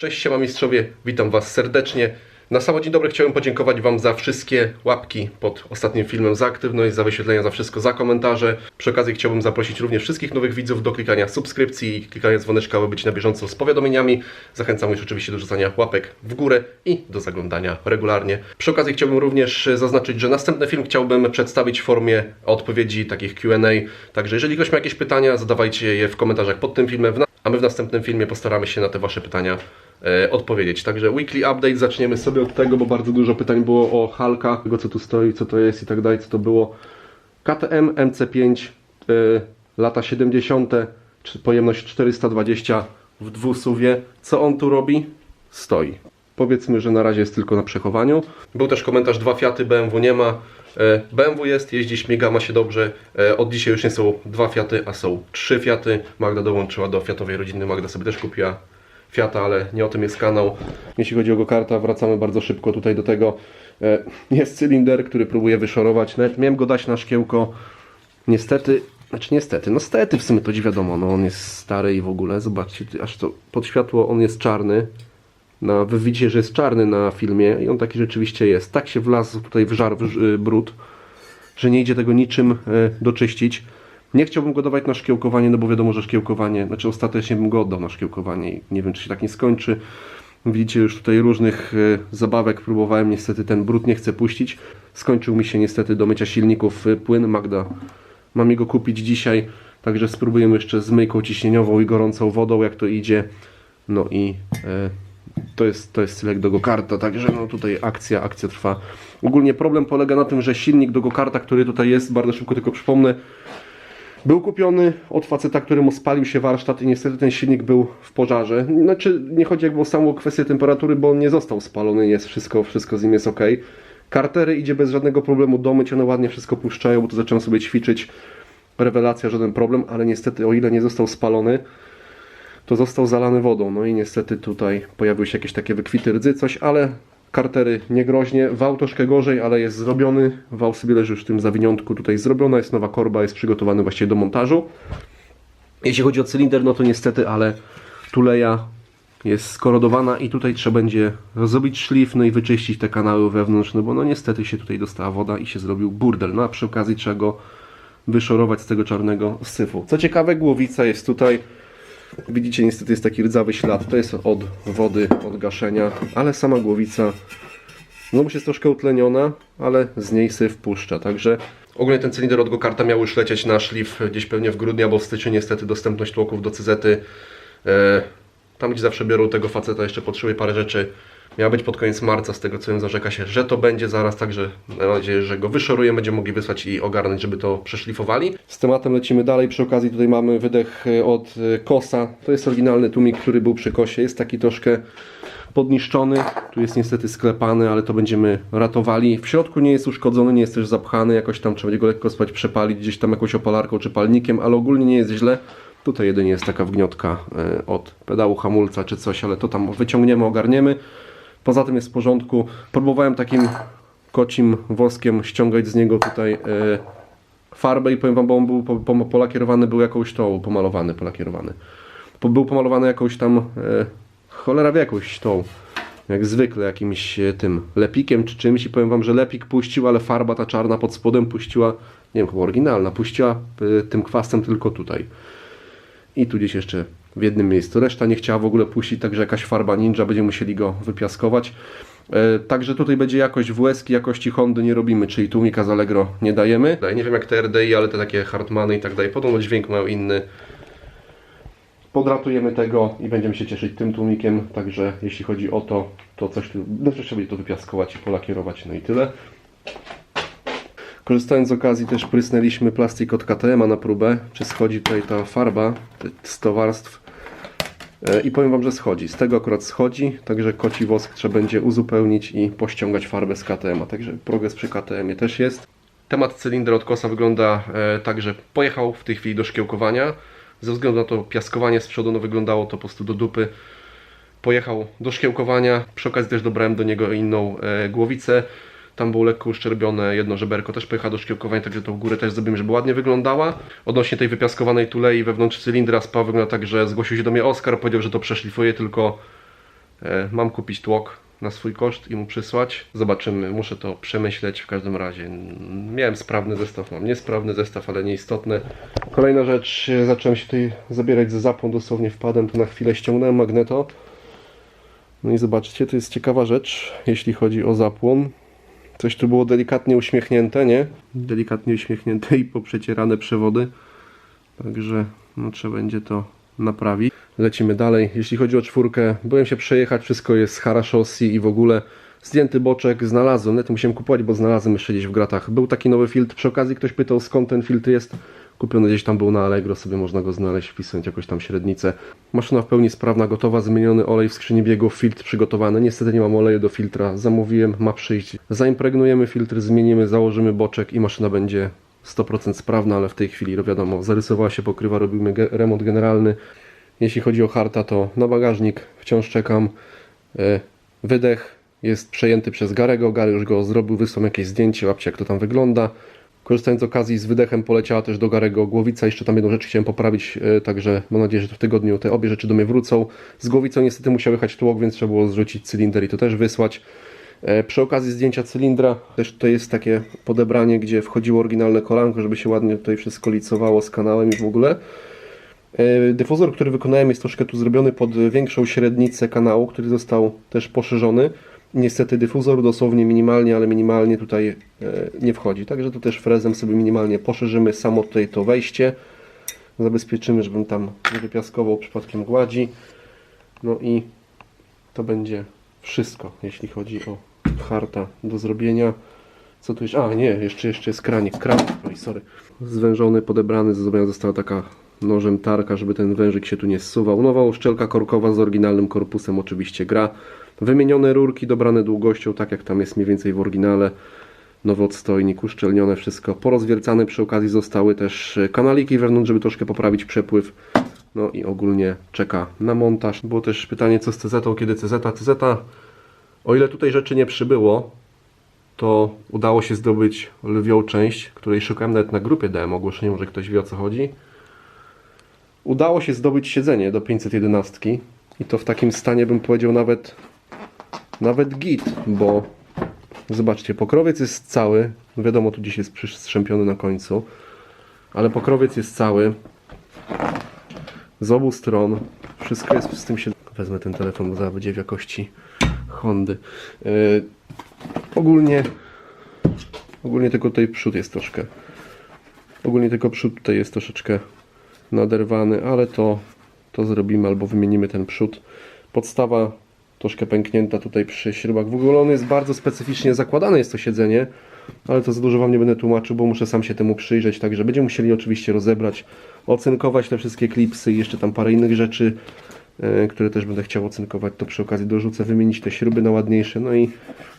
Cześć, siema mistrzowie, witam Was serdecznie. Na samo dzień dobry chciałem podziękować Wam za wszystkie łapki pod ostatnim filmem, za aktywność, za wyświetlenia, za wszystko, za komentarze. Przy okazji chciałbym zaprosić również wszystkich nowych widzów do klikania subskrypcji i klikania dzwoneczka, aby być na bieżąco z powiadomieniami. Zachęcam już oczywiście do rzucania łapek w górę i do zaglądania regularnie. Przy okazji chciałbym również zaznaczyć, że następny film chciałbym przedstawić w formie odpowiedzi takich Q&A. Także jeżeli ktoś ma jakieś pytania, zadawajcie je w komentarzach pod tym filmem, a my w następnym filmie postaramy się na te Wasze pytania e, odpowiedzieć. Także weekly update zaczniemy sobie od tego, bo bardzo dużo pytań było o Halka, tego co tu stoi, co to jest i tak dalej, co to było. KTM MC5 e, lata 70, czy pojemność 420 w dwusuwie. Co on tu robi? Stoi. Powiedzmy, że na razie jest tylko na przechowaniu. Był też komentarz, dwa Fiaty BMW nie ma. E, BMW jest, jeździ, śmiga, ma się dobrze. E, Od dzisiaj już nie są dwa Fiaty, a są trzy Fiaty. Magda dołączyła do Fiatowej rodziny. Magda sobie też kupiła Fiata, ale nie o tym jest kanał. Jeśli chodzi o go-karta, wracamy bardzo szybko tutaj do tego. E, Jest cylinder, który próbuję wyszorować. Nawet miałem go dać na szkiełko. Niestety, znaczy niestety, no stety w sumie to dziś wiadomo, no on jest stary i w ogóle. Zobaczcie, aż to pod światło on jest czarny. Na, wy widzicie, że jest czarny na filmie i on taki rzeczywiście jest. Tak się wlazł tutaj w żar, w y, brud, że nie idzie tego niczym e, doczyścić. Nie chciałbym go dawać na szkiełkowanie, no bo wiadomo, że szkiełkowanie, znaczy ostatecznie bym go oddał na szkiełkowanie i nie wiem, czy się tak nie skończy. Widzicie już tutaj różnych e, zabawek próbowałem, niestety ten brud nie chce puścić. Skończył mi się niestety do mycia silników e, płyn Magda. Mam jego kupić dzisiaj, także spróbujemy jeszcze z myjką ciśnieniową i gorącą wodą, jak to idzie. No i e, to jest, to jest cylek do go-karta, także no tutaj akcja, akcja trwa. Ogólnie problem polega na tym, że silnik do go-karta, który tutaj jest, bardzo szybko tylko przypomnę, był kupiony od faceta, któremu spalił się warsztat i niestety ten silnik był w pożarze. Znaczy nie chodzi jakby o samą kwestię temperatury, bo on nie został spalony, jest wszystko, wszystko z nim jest ok. Kartery idzie bez żadnego problemu domyć, one ładnie wszystko puszczają, bo tu zacząłem sobie ćwiczyć. Rewelacja, żaden problem, ale niestety o ile nie został spalony, to został zalany wodą. No i niestety tutaj pojawiły się jakieś takie wykwity rdzy, coś, ale kartery niegroźnie. Wał troszkę gorzej, ale jest zrobiony. Wał sobie leży już w tym zawiniątku tutaj zrobiona, jest nowa korba, jest przygotowany właściwie do montażu. Jeśli chodzi o cylinder, no to niestety, ale tuleja jest skorodowana i tutaj trzeba będzie zrobić szlif, no i wyczyścić te kanały wewnętrzne, bo no niestety się tutaj dostała woda i się zrobił burdel. No a przy okazji trzeba go wyszorować z tego czarnego syfu. Co ciekawe, głowica jest tutaj Widzicie, niestety jest taki rdzawy ślad. To jest od wody, od gaszenia, ale sama głowica no już jest troszkę utleniona, ale z niej syf puszcza, także ogólnie ten cylinder od Gokarta miał już lecieć na szlif gdzieś pewnie w grudniu, bo w styczniu niestety dostępność tłoków do cyzety e, tam gdzie zawsze biorą tego faceta jeszcze potrzebuje parę rzeczy miała być pod koniec marca, z tego co wiem zarzeka się, że to będzie zaraz, także mam nadzieję, że go wyszorujemy, będziemy mogli wysłać i ogarnąć, żeby to przeszlifowali. Z tematem lecimy dalej, przy okazji tutaj mamy wydech e, od e, Kosa, to jest oryginalny tłumik, który był przy Kosie, jest taki troszkę podniszczony, tu jest niestety sklepany, ale to będziemy ratowali. W środku nie jest uszkodzony, nie jest też zapchany, jakoś tam trzeba go lekko spać, przepalić gdzieś tam jakąś opalarką czy palnikiem, ale ogólnie nie jest źle. Tutaj jedynie jest taka wgniotka e, od pedału hamulca czy coś, ale to tam wyciągniemy, ogarniemy. Poza tym jest w porządku. Próbowałem takim kocim woskiem ściągać z niego tutaj e, farbę i powiem wam, bo on był po, po, polakierowany, był jakąś tą, pomalowany, polakierowany. Po, był pomalowany jakąś tam, e, cholera wie jakąś tą, jak zwykle jakimś e, tym lepikiem czy czymś i powiem wam, że lepik puścił, ale farba ta czarna pod spodem puściła, nie wiem, chyba oryginalna, puściła tym kwastem tylko tutaj. I tu gdzieś jeszcze w jednym miejscu. Reszta nie chciała w ogóle puścić, także jakaś farba ninja, będziemy musieli go wypiaskować. E, Także tutaj będzie jakość WSki, jakości Hondy nie robimy, czyli tłumika z Allegro nie dajemy. Nie wiem jak te RDI, ale te takie Hartmany i tak dalej, podobno dźwięk mają inny. Podratujemy tego i będziemy się cieszyć tym tłumikiem, także jeśli chodzi o to, to coś tu, no trzeba będzie to wypiaskować i polakierować, no i tyle. Korzystając z okazji też prysnęliśmy plastik od KTM na próbę, czy schodzi tutaj ta farba, te 100 warstw. E, I powiem Wam, że schodzi. Z tego akurat schodzi, także koci wosk trzeba będzie uzupełnić i pościągać farbę z KTM. -a. Także progres przy KTM też jest. Temat cylindra od kosa wygląda e, tak, że pojechał w tej chwili do szkiełkowania. Ze względu na to piaskowanie z przodu no, wyglądało to po prostu do dupy. Pojechał do szkiełkowania. Przy okazji też dobrałem do niego inną e, głowicę. Tam było lekko uszczerbione jedno żeberko, też pojechała do szkiełkowania, także tą górę też zrobimy, żeby ładnie wyglądała. Odnośnie tej wypiaskowanej tulei wewnątrz cylindra spa wygląda tak, że zgłosił się do mnie Oskar, powiedział, że to przeszlifuje tylko E, mam kupić tłok na swój koszt i mu przysłać. Zobaczymy, muszę to przemyśleć w każdym razie. Miałem sprawny zestaw, mam niesprawny zestaw, ale nieistotne. Kolejna rzecz, e, zacząłem się tutaj zabierać ze zapłon, dosłownie wpadłem tu na chwilę, ściągnąłem magneto. No i zobaczcie, to jest ciekawa rzecz, jeśli chodzi o zapłon. Coś tu było delikatnie uśmiechnięte, nie? Delikatnie uśmiechnięte i poprzecierane przewody. Także no, trzeba będzie to naprawić. Lecimy dalej. Jeśli chodzi o czwórkę, byłem się przejechać, wszystko jest haraszosi i w ogóle zdjęty boczek znalazłem. Nawet musiałem kupować, bo znalazłem jeszcze gdzieś w gratach. Był taki nowy filtr. Przy okazji ktoś pytał skąd ten filtr jest. Kupiony gdzieś tam był na Allegro, sobie można go znaleźć, wpisując jakąś tam średnicę. Maszyna w pełni sprawna, gotowa, zmieniony olej w skrzyni biegów, filtr przygotowany. Niestety nie mam oleju do filtra, zamówiłem, ma przyjść. Zaimpregnujemy filtr, zmienimy, założymy boczek i maszyna będzie 100% sprawna, ale w tej chwili, no wiadomo, zarysowała się pokrywa, robimy ge remont generalny. Jeśli chodzi o harta, to na bagażnik wciąż czekam. E, Wydech jest przejęty przez Garego. Gary już go zrobił, wysłał jakieś zdjęcie, łapcie jak to tam wygląda. Korzystając z okazji z wydechem poleciała też do Garego głowica. Jeszcze tam jedną rzecz chciałem poprawić, e, także mam nadzieję, że w tygodniu te obie rzeczy do mnie wrócą. Z głowicą niestety musiał jechać tłok, więc trzeba było zrzucić cylinder i to też wysłać. E, Przy okazji zdjęcia cylindra też tutaj jest takie podebranie, gdzie wchodziło oryginalne kolanko, żeby się ładnie tutaj wszystko licowało z kanałem i w ogóle. E, Dyfuzor, który wykonałem jest troszkę tu zrobiony pod większą średnicę kanału, który został też poszerzony. Niestety dyfuzor dosłownie minimalnie, ale minimalnie tutaj e, nie wchodzi. Także tu też frezem sobie minimalnie poszerzymy samo tutaj to wejście. Zabezpieczymy, żebym tam nie wypiaskował przypadkiem gładzi. No i to będzie wszystko, jeśli chodzi o harta do zrobienia. Co tu jeszcze? A, nie, jeszcze, jeszcze jest kranik. Kranik, oj, sorry. Zwężony, podebrany, zrobiona została taka nożem tarka, żeby ten wężyk się tu nie zsuwał. Nowa uszczelka korkowa z oryginalnym korpusem oczywiście gra. Wymienione rurki, dobrane długością, tak jak tam jest mniej więcej w oryginale. Nowy odstojnik, uszczelnione wszystko. Porozwiercane przy okazji zostały też e, kanaliki wewnątrz, żeby troszkę poprawić przepływ. No i ogólnie czeka na montaż. Było też pytanie, co z CZ, kiedy CZ. CZ, o ile tutaj rzeczy nie przybyło, to udało się zdobyć lwią część, której szukałem nawet na grupie, dałem ogłoszenie, może ktoś wie o co chodzi. Udało się zdobyć siedzenie do 511 i to w takim stanie bym powiedział nawet nawet git, bo zobaczcie, pokrowiec jest cały, wiadomo tu gdzieś jest przystrzępiony na końcu, ale pokrowiec jest cały z obu stron, wszystko jest z tym się... Wezmę ten telefon, bo zaraz będzie w jakości Hondy. Yy, ogólnie ogólnie tylko tutaj przód jest troszkę ogólnie tylko przód tutaj jest troszeczkę naderwany, ale to, to zrobimy albo wymienimy ten przód. Podstawa troszkę pęknięta tutaj przy śrubach. W ogóle on jest bardzo specyficznie zakładane jest to siedzenie, ale to za dużo Wam nie będę tłumaczył, bo muszę sam się temu przyjrzeć, także będziemy musieli oczywiście rozebrać, ocynkować te wszystkie klipsy i jeszcze tam parę innych rzeczy, e, które też będę chciał ocynkować, to przy okazji dorzucę, wymienić te śruby na ładniejsze, no i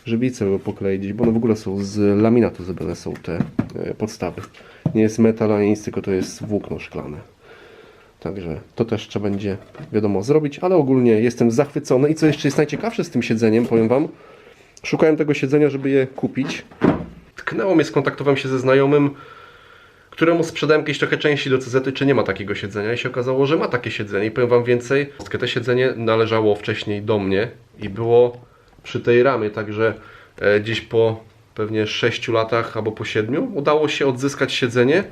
żywicę pokleić, bo one w ogóle są z laminatu zrobione są te e, podstawy. Nie jest metal ani nic, tylko to jest włókno szklane. Także to też trzeba będzie, wiadomo, zrobić, ale ogólnie jestem zachwycony. I co jeszcze jest najciekawsze z tym siedzeniem, powiem Wam, szukałem tego siedzenia, żeby je kupić. Tknęło mnie, skontaktowałem się ze znajomym, któremu sprzedałem jakieś trochę części do CZ, czy nie ma takiego siedzenia i się okazało, że ma takie siedzenie i powiem Wam więcej, to siedzenie należało wcześniej do mnie i było przy tej ramie, także e, gdzieś po pewnie 6 latach albo po 7 udało się odzyskać siedzenie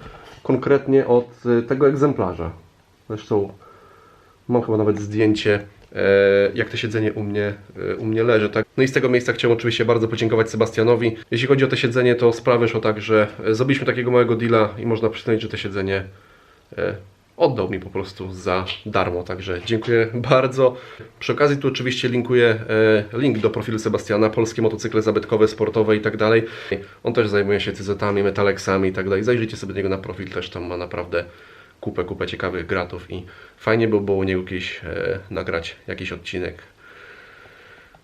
konkretnie od e, tego egzemplarza. Zresztą mam chyba nawet zdjęcie, e, jak to siedzenie u mnie, e, u mnie leży. Tak? No i z tego miejsca chciałem oczywiście bardzo podziękować Sebastianowi. Jeśli chodzi o to siedzenie, to sprawy szło tak, że e, zrobiliśmy takiego małego deala i można przyznać, że to siedzenie oddał mi po prostu za darmo, także dziękuję bardzo. Przy okazji tu oczywiście linkuję link do profilu Sebastiana, polskie motocykle zabytkowe, sportowe i tak dalej. On też zajmuje się cyzetami, metaleksami i tak dalej. Zajrzyjcie sobie do niego na profil, też tam ma naprawdę kupę, kupę ciekawych gratów i fajnie by było u niego kiedyś e, nagrać jakiś odcinek.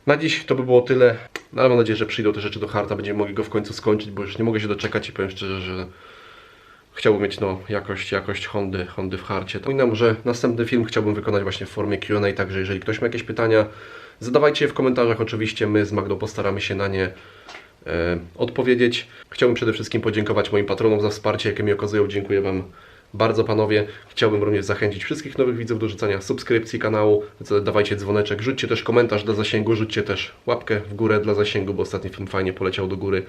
Na dziś to by było tyle, no, ale mam nadzieję, że przyjdą te rzeczy do harta, będziemy mogli go w końcu skończyć, bo już nie mogę się doczekać i powiem szczerze, że chciałbym mieć no, jakość, jakość Hondy, Hondy w harcie. Przypominam, że następny film chciałbym wykonać właśnie w formie Q&A, także jeżeli ktoś ma jakieś pytania, zadawajcie je w komentarzach oczywiście, my z Magdą postaramy się na nie e, odpowiedzieć. Chciałbym przede wszystkim podziękować moim patronom za wsparcie, jakie mi okazują. Dziękuję Wam bardzo panowie. Chciałbym również zachęcić wszystkich nowych widzów do rzucania subskrypcji kanału. Dawajcie dzwoneczek, rzućcie też komentarz dla zasięgu, rzućcie też łapkę w górę dla zasięgu, bo ostatni film fajnie poleciał do góry.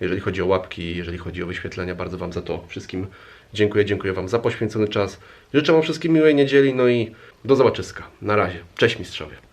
Jeżeli chodzi o łapki, jeżeli chodzi o wyświetlenia, bardzo Wam za to wszystkim dziękuję. Dziękuję Wam za poświęcony czas. Życzę Wam wszystkim miłej niedzieli, no i do zobaczyska. Na razie. Cześć mistrzowie.